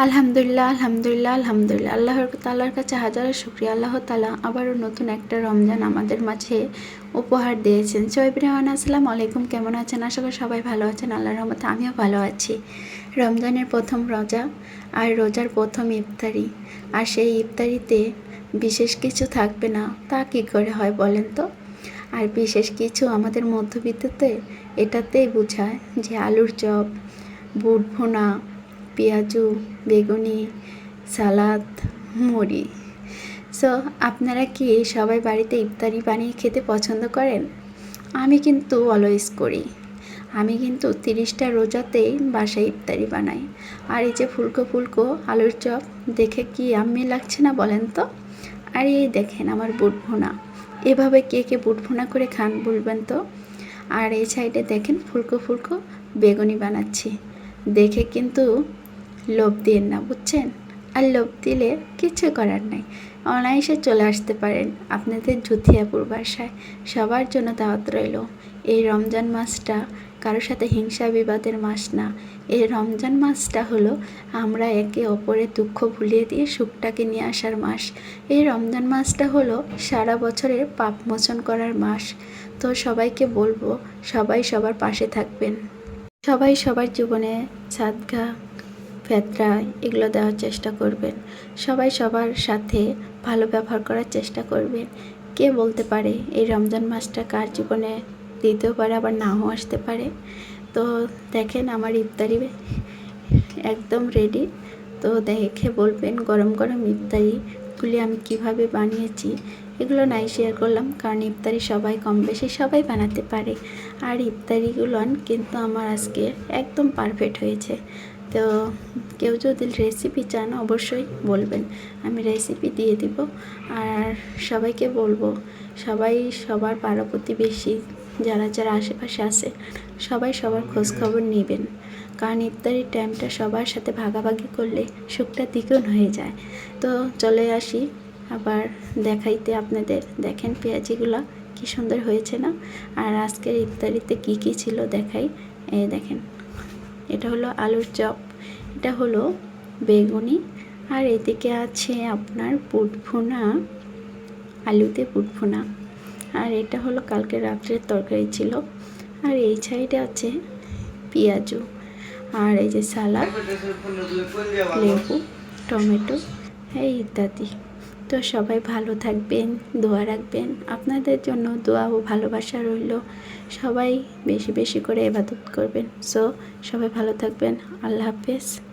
আলহামদুলিল্লাহ আলহামদুলিল্লাহ আলহামদুলিল্লাহ। আল্লাহর তাল্লার কাছে হাজারো শুক্রিয়া। আল্লাহ তালা আবারও নতুন একটা রমজান আমাদের মাঝে উপহার দিয়েছেন। সৈবরান আসসালামু আলাইকুম। কেমন আছেন? আশা করি সবাই ভালো আছেন। আল্লাহর রহমতে আমিও ভালো আছি। রমজানের প্রথম রোজা আর রোজার প্রথম ইফতারি। আর সেই ইফতারিতে বিশেষ কিছু থাকবে না। তা কী করে হয় বলেন তো? আর বিশেষ কিছু আমাদের মধ্যবিত্ততে এটাতেই বোঝায় যে আলুর চপ, বুট ভুনা পেঁয়াজু, বেগুনি, সালাদ, মুড়ি। সো আপনারা কি সবাই বাড়িতে ইফতারি বানিয়ে খেতে পছন্দ করেন? আমি কিন্তু অলওয়েজ করি। আমি কিন্তু তিরিশটা রোজাতেই বাসায় ইফতারি বানাই। আর এই যে ফুলকো ফুলকো, আলুর চপ, দেখে কি আম্মি লাগছে না বলেন তো? আর এই দেখেন আমার বুট ভুনা এভাবে কে কে বুট ভুনা করে খান বলবেন তো? আর এই সাইডে দেখেন ফুলকো ফুলকো, বেগুনি বানাচ্ছি। দেখে কিন্তু লোভ দিন না, বুঝছেন? আর লোভ দিলে কিছু করার নাই। অনায়াসে চলে আসতে পারেন আপনাদের জুথিয়াপুর বাসায়। সবার জন্য দাওয়াত রইল। এই রমজান মাসটা কারোর সাথে হিংসা বিবাদের মাস না। এই রমজান মাসটা হলো আমরা একে অপরের দুঃখ ভুলিয়ে দিয়ে সুখটাকে নিয়ে আসার মাস। এই রমজান মাসটা হলো সারা বছরের পাপ মোচন করার মাস। তো সবাইকে বলব, সবাই সবার পাশে থাকবেন। সবাই সবার জীবনে সাদগা ফেতরা, এগুলো দেওয়ার চেষ্টা করবেন। সবাই সবার সাথে ভালো ব্যবহার করার চেষ্টা করবেন। কে বলতে পারে, এই রমজান মাসটা কার জীবনে দিতেও পারে আবার নাও আসতে পারে? তো দেখেন আমার ইফতারি একদম রেডি তো দেখে বলবেন, গরম গরম ইফতারিগুলি আমি কীভাবে বানিয়েছি? এগুলো নাই শেয়ার করলাম, কারণ ইফতারি সবাই কম বেশি সবাই বানাতে পারে। আর ইফতারিগুলো কিন্তু আমার আজকে একদম পারফেক্ট হয়েছে। তো কেউ যদি রেসিপি চান, অবশ্যই বলবেন। আমি রেসিপি দিয়ে দিব। আর সবাইকে বলব, সবাই সবার পাড়া প্রতিবেশী, যারা যারা আশেপাশে আছে, সবাই সবার খোঁজ খবর নেবেন। কারণ ইফতারির টাইমটা সবার সাথে ভাগাভাগি করলে সুখটা দ্বিগুণ হয়ে যায়। তো চলে আসি, আবার দেখাইতে আপনাদের। দেখেন পেঁয়াজিগুলো কি সুন্দর হয়েছে না? আর আজকের ইফতারিতে কি কি ছিল দেখাই। এই দেখেন। এটা হলো আলুর চপ, এটা হলো বেগুনি, আর এদিকে আছে আপনার পুটফুনা, আলুতে পুটফুনা। আর এটা হলো কালকে রাত্রের তরকারি ছিল। আর এই সাইডে আছে পেঁয়াজু, আর এই যে সালাদ, লেবু, টমেটো, এই ইত্যাদি। তো সবাই ভালো থাকবেন, দোয়া রাখবেন। আপনাদের জন্য দোয়া ও ভালোবাসা রইল। সবাই বেশি বেশি করে এবাদত করবেন। সো সবাই ভালো থাকবেন। আল্লাহ হাফেজ।